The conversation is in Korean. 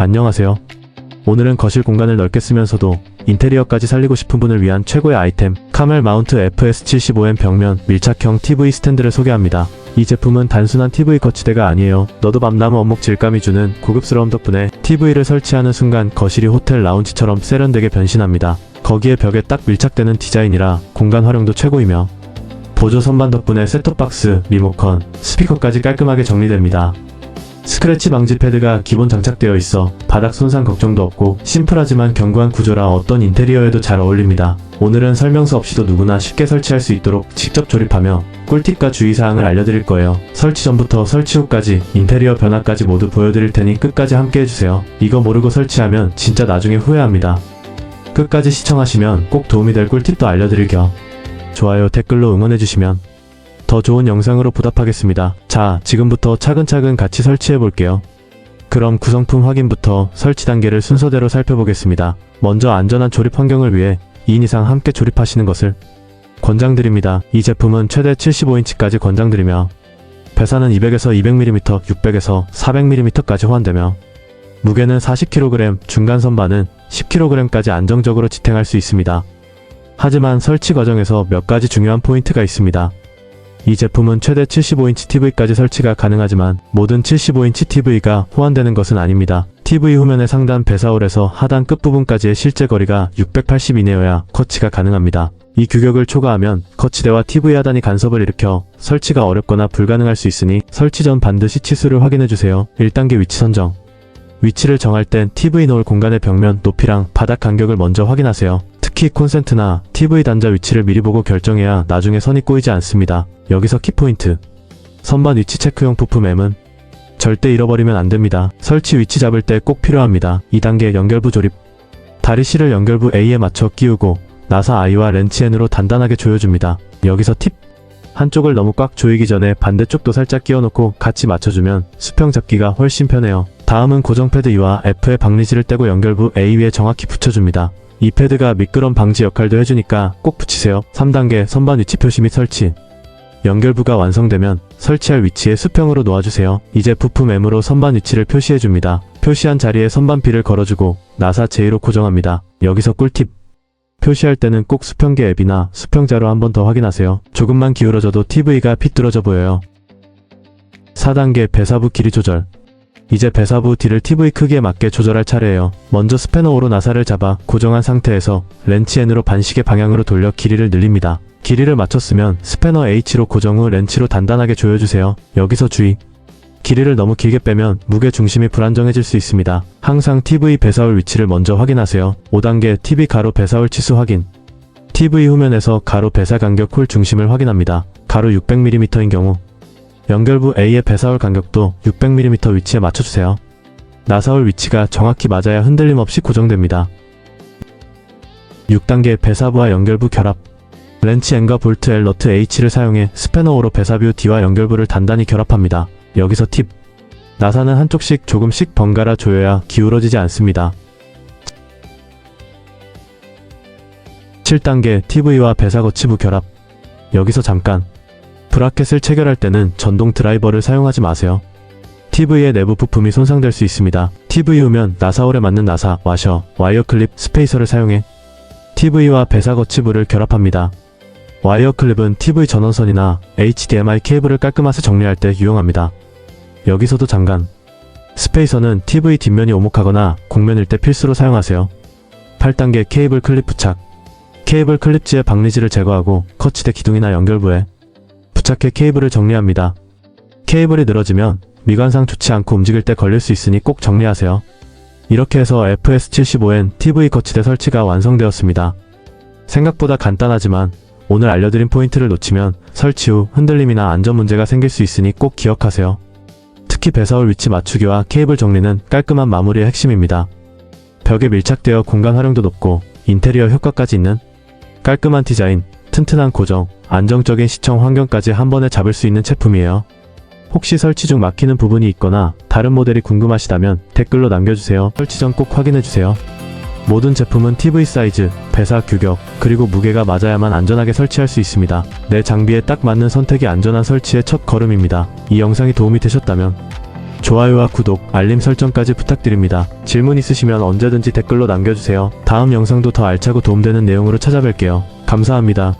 안녕하세요. 오늘은 거실 공간을 넓게 쓰면서도 인테리어까지 살리고 싶은 분을 위한 최고의 아이템 카멜 마운트 FS75M 벽면 밀착형 TV 스탠드를 소개합니다. 이 제품은 단순한 TV 거치대가 아니에요. 너도 밤나무 원목 질감이 주는 고급스러움 덕분에 TV를 설치하는 순간 거실이 호텔 라운지처럼 세련되게 변신합니다. 거기에 벽에 딱 밀착되는 디자인이라 공간 활용도 최고이며 보조 선반 덕분에 셋톱박스, 리모컨, 스피커까지 깔끔하게 정리됩니다. 스크래치 방지 패드가 기본 장착되어 있어 바닥 손상 걱정도 없고 심플하지만 견고한 구조라 어떤 인테리어에도 잘 어울립니다. 오늘은 설명서 없이도 누구나 쉽게 설치할 수 있도록 직접 조립하며 꿀팁과 주의사항을 알려드릴 거예요. 설치 전부터 설치 후까지 인테리어 변화까지 모두 보여드릴 테니 끝까지 함께 해주세요. 이거 모르고 설치하면 진짜 나중에 후회합니다. 끝까지 시청하시면 꼭 도움이 될 꿀팁도 알려드릴 겸 좋아요 댓글로 응원해주시면 더 좋은 영상으로 보답하겠습니다. 자, 지금부터 차근차근 같이 설치해 볼게요. 그럼 구성품 확인부터 설치 단계를 순서대로 살펴보겠습니다. 먼저 안전한 조립 환경을 위해 2인 이상 함께 조립하시는 것을 권장드립니다. 이 제품은 최대 75인치까지 권장드리며 배사는 200에서 200mm, 600에서 400mm까지 호환되며 무게는 40kg, 중간 선반은 10kg까지 안정적으로 지탱할 수 있습니다. 하지만 설치 과정에서 몇 가지 중요한 포인트가 있습니다. 이 제품은 최대 75인치 TV까지 설치가 가능하지만 모든 75인치 TV가 호환되는 것은 아닙니다. TV 후면의 상단 배사홀에서 하단 끝부분까지의 실제 거리가 680 이내여야 커치가 가능합니다. 이 규격을 초과하면 거치대와 TV 하단이 간섭을 일으켜 설치가 어렵거나 불가능할 수 있으니 설치 전 반드시 치수를 확인해주세요. 1단계 위치 선정 위치를 정할 땐 TV 놓을 공간의 벽면 높이랑 바닥 간격을 먼저 확인하세요. 특히 콘센트나 TV 단자 위치를 미리 보고 결정해야 나중에 선이 꼬이지 않습니다. 여기서 키포인트. 선반 위치 체크용 부품 M은 절대 잃어버리면 안 됩니다. 설치 위치 잡을 때 꼭 필요합니다. 2단계 연결부 조립. 다리 C를 연결부 A에 맞춰 끼우고 나사 I와 렌치 N으로 단단하게 조여줍니다. 여기서 팁. 한쪽을 너무 꽉 조이기 전에 반대쪽도 살짝 끼워놓고 같이 맞춰주면 수평 잡기가 훨씬 편해요. 다음은 고정 패드 E와 F의 박리지를 떼고 연결부 A 위에 정확히 붙여줍니다. 이 패드가 미끄럼 방지 역할도 해주니까 꼭 붙이세요. 3단계 선반 위치 표시 및 설치. 연결부가 완성되면 설치할 위치에 수평으로 놓아주세요. 이제 부품 M으로 선반 위치를 표시해줍니다. 표시한 자리에 선반비를 걸어주고 나사 J로 고정합니다. 여기서 꿀팁. 표시할 때는 꼭 수평계 앱이나 수평자로 한 번 더 확인하세요. 조금만 기울어져도 TV가 핏들어져 보여요. 4단계 배사부 길이 조절. 이제 배사부 뒤를 TV 크기에 맞게 조절할 차례예요. 먼저 스패너 5로 나사를 잡아 고정한 상태에서 렌치 N으로 반시계 방향으로 돌려 길이를 늘립니다. 길이를 맞췄으면 스패너 H로 고정 후 렌치로 단단하게 조여주세요. 여기서 주의. 길이를 너무 길게 빼면 무게 중심이 불안정해질 수 있습니다. 항상 TV 배사홀 위치를 먼저 확인하세요. 5단계 TV 가로 배사홀 치수 확인. TV 후면에서 가로 배사 간격 홀 중심을 확인합니다. 가로 600mm인 경우 연결부 A의 배사홀 간격도 600mm 위치에 맞춰주세요. 나사홀 위치가 정확히 맞아야 흔들림 없이 고정됩니다. 6단계 배사부와 연결부 결합 렌치 N과 볼트 L 너트 H를 사용해 스패너 5로 배사뷰 D와 연결부를 단단히 결합합니다. 여기서 팁 나사는 한쪽씩 조금씩 번갈아 조여야 기울어지지 않습니다. 7단계 TV와 배사 거치부 결합 여기서 잠깐 브라켓을 체결할 때는 전동 드라이버를 사용하지 마세요. TV의 내부 부품이 손상될 수 있습니다. TV 후면 나사홀에 맞는 나사, 와셔, 와이어 클립, 스페이서를 사용해 TV와 배사 거치부를 결합합니다. 와이어 클립은 TV 전원선이나 HDMI 케이블을 깔끔하게 정리할 때 유용합니다. 여기서도 잠깐 스페이서는 TV 뒷면이 오목하거나 곡면일 때 필수로 사용하세요. 8단계 케이블 클립 부착 케이블 클립지의 박리지를 제거하고 커치대 기둥이나 연결부에 부착해 케이블을 정리합니다. 케이블이 늘어지면 미관상 좋지 않고 움직일 때 걸릴 수 있으니 꼭 정리하세요. 이렇게 해서 FS75N TV 거치대 설치가 완성되었습니다. 생각보다 간단하지만 오늘 알려드린 포인트를 놓치면 설치 후 흔들림이나 안전 문제가 생길 수 있으니 꼭 기억하세요. 특히 배사홀 위치 맞추기와 케이블 정리는 깔끔한 마무리의 핵심입니다. 벽에 밀착되어 공간 활용도 높고 인테리어 효과까지 있는 깔끔한 디자인, 튼튼한 고정, 안정적인 시청 환경까지 한 번에 잡을 수 있는 제품이에요. 혹시 설치 중 막히는 부분이 있거나 다른 모델이 궁금하시다면 댓글로 남겨주세요. 설치 전 꼭 확인해주세요. 모든 제품은 TV 사이즈, 배사 규격, 그리고 무게가 맞아야만 안전하게 설치할 수 있습니다. 내 장비에 딱 맞는 선택이 안전한 설치의 첫 걸음입니다. 이 영상이 도움이 되셨다면 좋아요와 구독, 알림 설정까지 부탁드립니다. 질문 있으시면 언제든지 댓글로 남겨주세요. 다음 영상도 더 알차고 도움되는 내용으로 찾아뵐게요. 감사합니다.